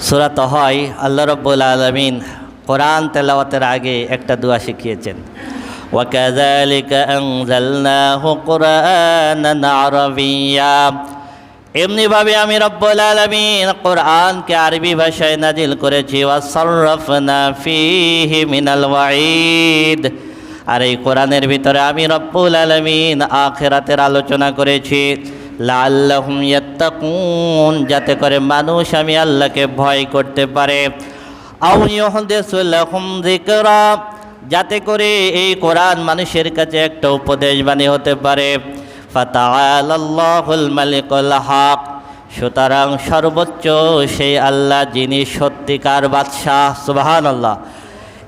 সুরাত হয় আল্লাহ রব্বুল আলমিন কোরআন তেলাওয়াতের আগে একটা দোয়া শিখিয়েছেন وكذلك أنزلناه قرآنا عربيا এমনিভাবে আমি রব্বুল আলমিন কোরআনকে আরবি ভাষায় নাজিল করেছি ওয়াসরফনা ফিহি মিনাল ওয়াঈদ আর এই কোরআনের ভিতরে আমি রব্বুল আলমিন আখেরাতের আলোচনা করেছি লাল্লাহুম যাতে করে মানুষ আমি আল্লাহকে ভয় করতে পারে। যাতে করে এই কোরআন মানুষের কাছে একটা উপদেশ বাণী হতে পারে। হক, সুতরাং সর্বোচ্চ সেই আল্লাহ যিনি সত্যিকার বাদশাহ, সুবহানাল্লাহ।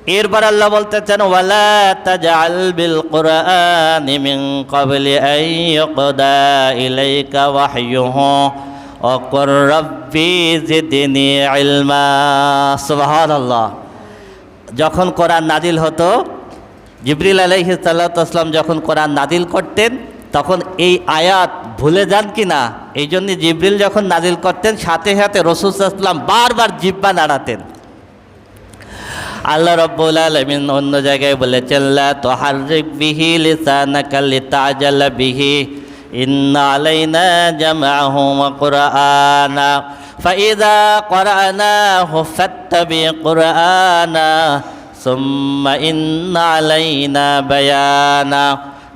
এরপর আল্লাহ বলতেছেন, ওয়ালা বিল যখন কোরআন নাজিল হতো, জিবরিল আলাইহি যখন কোরআন নাজিল করতেন, তখন এই আয়াত ভুলে যান কি না? এই জন্য জিবরিল যখন নাজিল করতেন, সাথে সাথে রসুল সাল্লাম বারবার জিব্বা নাড়াতেন। আল্লাহ রব্বুল আলমিন অন্য জায়গায় বলেছেন, লা তুহাররিক বিহি লিতাজালা বিহি আলাইনা কুরআনা ফাত্তাবি কুরআনা, সুম্মা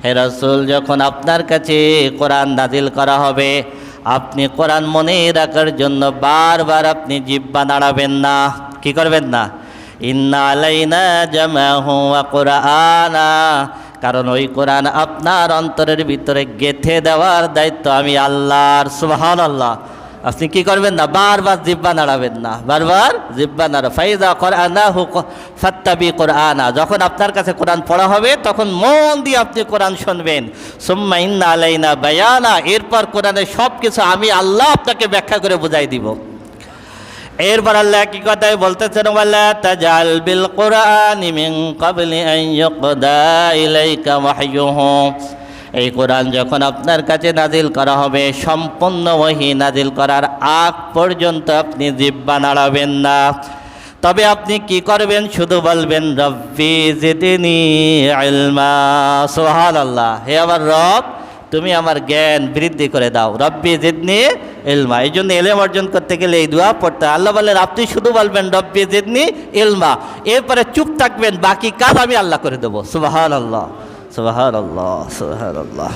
হে রাসূল, যখন আপনার কাছে কোরআন নাজিল করা হবে, আপনি কোরআন মনে রাখার জন্য বারবার আপনি জিব্বা নাড়াবেন না। কি করবেন না? কারণ ওই কোরআন আপনার অন্তরের ভিতরে গেথে দেওয়ার দায়িত্ব আমি আল্লাহর, সুবহানাল্লাহ। আপনি কি করবেন না, বারবার জিব্বা নাড়াবেন না। বারবার জিব্বা নাড়া। ফাইজা কোরআনা হু ফাত্তাবি কোরআনা। যখন আপনার কাছে কোরআন পড়া হবে, তখন মন দিয়ে আপনি কোরআন শুনবেন। সুম্মা ইন্না আলাইনা বায়ানা। এরপর কোরআনের সব কিছু আমি আল্লাহ আপনাকে ব্যাখ্যা করে বুঝাই দিব। এরপর আল্লাহ কি কথায় বলতেছেন তাজাল বিল কোরআনি এই কোরআন যখন আপনার কাছে নাজিল করা হবে, সম্পূর্ণ ওহি নাজিল করার আগ পর্যন্ত আপনি জিব্বা নাড়াবেন না। তবে আপনি কি করবেন, শুধু বলবেন, রব্বি জিদিনি ইলমা। সুবহানাল্লাহ। হে আমার রব তুমি আমার জ্ঞান বৃদ্ধি করে দাও। রব্বি জিদনি এলমা এই জন্য এলেম অর্জন করতে গেলে এই দোয়া পড়তে। আল্লাহ বলেন আপনি শুধু বলবেন, রব্বি জিদনি এলমা এরপরে চুপ থাকবেন, বাকি কাজ আমি আল্লাহ করে দেবো। সুবাহান আল্লাহ সুবাহান আল্লাহ সুবাহান আল্লাহ